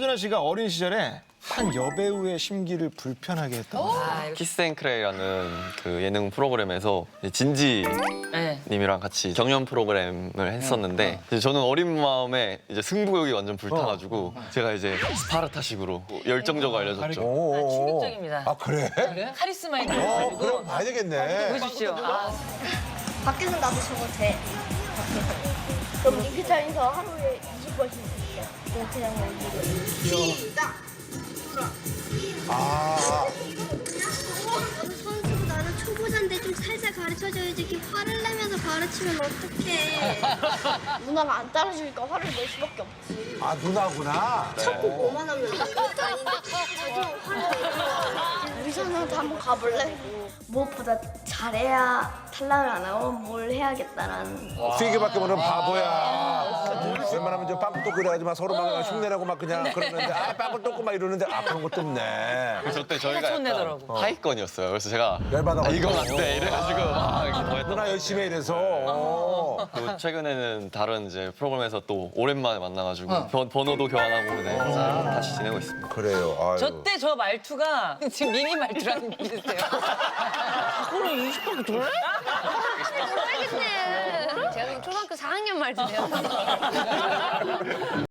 윤아 씨가 어린 시절에 한 여배우의 심기를 불편하게 했던 거. 키스앤크레이라는 그 예능 프로그램에서 이제 진지 네. 님이랑 같이 경연 프로그램을 했었는데 이제 저는 어린 마음에 이제 승부욕이 완전 불타가지고 제가 이제 스파르타식으로 열정적으로 알려줬죠. 오. 충격적입니다. 아 그래? 카리스마 있는 어 그럼 봐야 되겠네. 보십시오. 아, 밖에서 나도 저거 돼. 그럼 링크장에서 하루에 20번씩 링크장을 오기로. 시작! 아 선수 나는 초보자인데 좀 살살 가르쳐줘야지 이렇게 화를 내면서 가르치면 어떡해 누나가 안 따라주니까 화를 낼 수밖에 없지. 아, 누나구나. 자꾸 뭐만 하면 자주 화를 우리 선생한테 한번 가볼래? 무엇보다 잘해야 탈락을 안 하고 뭘 해야겠다라는 세개밖에 모르는 바보야. 웬만하면 저 빵꾸 또 그래가지고 막 서로 막 흉내내고 막 그냥 그러는데 아 빵꾸 떴고 막 이러는데 아 그런 것도 없네. 그래서 그때 저희가 약간 촌내더라고. 하위권이었어요. 그래서 제가 열받아가지고. 아, 이건 안 돼. 이래가지고 막 이렇게 더 했던 누나 열심히 해 이래서. 어. 또 최근에는 다른 이제 프로그램에서 또 오랜만에 만나가지고 번, 번호도 교환하고 네, 잘 다시 지내고 있습니다. 그래요. 아유. 저 때 저 말투가 지금 미니 말투랑 비슷해요. 그럼 20밖에 더 해? 모르겠네 제가 그럼 초등학교 4학년 말 드네요